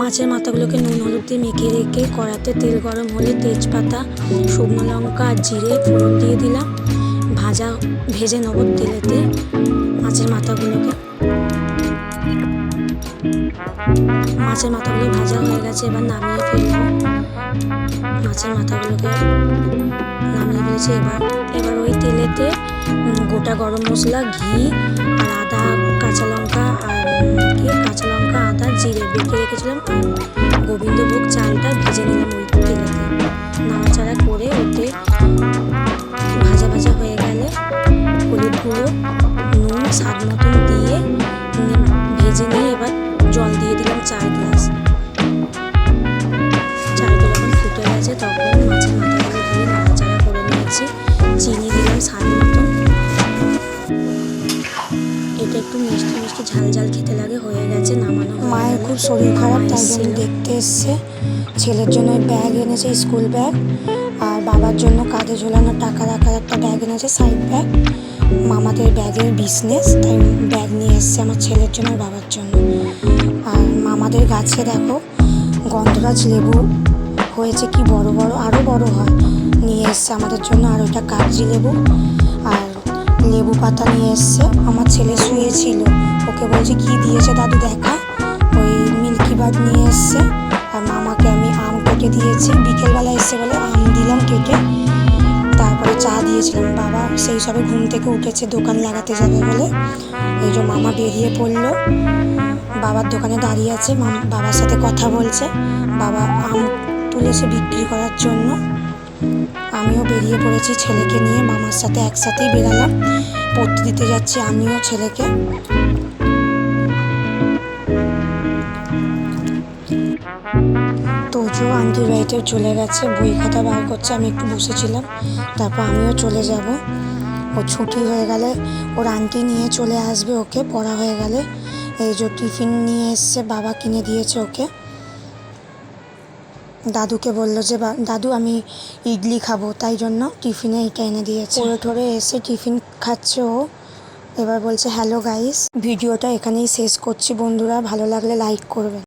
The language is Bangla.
মাছের মাথাগুলোকে নুন, হলুদ দিয়ে মেখে রেখে কড়াতে তেল গরম হলে তেজপাতা, শুকনো লঙ্কা আর জিরে ফোড়ন দিয়ে দিলাম। ভাজা, ভেজে নেব তেলেতে মাছের মাথাগুলোকে। মাছের মাথাগুলো ভাজা হয়ে গেছে, এবার নামিয়ে ফেলব। মাছের মাথাগুলোকে নামিয়ে ফেলেছি, এবার এবার ওই তেলেতে গোটা গরম মশলা, ঘি জিরে রেখেছিলাম। গোবিন্দভোগ চালটা ভেজে নিলাম ওই তেলেতে নাড়াচাড়া করে ওতে ভাজা ভাজা হয়ে গেলে হলুদ গুঁড়ো, নুন, স্বাদ মতন দিয়ে ভেজে নিয়ে এবার জল দিয়ে দিলাম চার গ্লাস। চালটা যখন ফুটে গেছে তখন মাছের মাথাগুলো দিয়ে নাড়াচাড়া করে নিয়েছি। চিনি দিলাম স্বাদ মতো এটা একটু মিষ্টি মিষ্টি ঝাল ঝাল খেতে লাগে, হয়ে গেছে। খুব শরীর খারাপ, তাই জন্য দেখতে এসছে। ছেলের জন্য ব্যাগ এনেছে, স্কুল ব্যাগ। আর বাবার জন্য কাঁধে ঝোলানো টাকা রাখার একটা ব্যাগ এনেছে, সাইড ব্যাগ। মামাদের ব্যাগের বিজনেস তাই ব্যাগ নিয়ে এসছে আমার ছেলের জন্য আর বাবার জন্য। আর মামাদের গাছে দেখো, গন্ধরাজ লেবু হয়েছে কি বড় বড় আরও বড় হয়। নিয়ে এসছে আমাদের জন্য আর ওইটা কাগজি লেবু। আর লেবু পাতা নিয়ে এসছে, আমার ছেলে শুয়েছিল। ওকে বলছে, কি দিয়েছে দাদু, দেখা? বার্ড নিয়ে এসছে। আর মামাকে আমি আম কেটে দিয়েছি। বিকেলবেলা এসছে বলে আম দিলাম কেটে। তারপরে চা দিয়েছিলাম। বাবা সেই সবে ঘুম থেকে উঠেছে, দোকান লাগাতে যাবে বলে। এই যে মামা বেরিয়ে পড়ল। বাবার দোকানে দাঁড়িয়ে আছে। বাবার সাথে কথা বলছে। বাবা আম তুলেছে বিক্রি করার জন্য। আমিও বেরিয়ে পড়েছি ছেলেকে নিয়ে। মামার সাথে একসাথেই বেরালাম। পড়তে দিতে যাচ্ছি আমিও ছেলেকে। তোজো আন্টির বাড়িতে চলে গেছে, বই খাতা বার করছে, আমি একটু বসেছিলাম। তারপর আমিও চলে যাব। ও ছুটি হয়ে গেলে ওর আন্টি নিয়ে চলে আসবে ওকে, পড়া হয়ে গেলে। এই যে টিফিন নিয়ে এসছে, বাবা কিনে দিয়েছে ওকে। দাদুকে বলল যে, "বা- দাদু, আমি ইডলি খাব, তাই জন্য টিফিনে এটা এনে দিয়েছে। পড়ে ঠরে, এসে টিফিন খাচ্ছে ও। এবার বলছে, হ্যালো গাইস, ভিডিওটা এখানেই শেষ করছি বন্ধুরা, ভালো লাগলে লাইক করবে।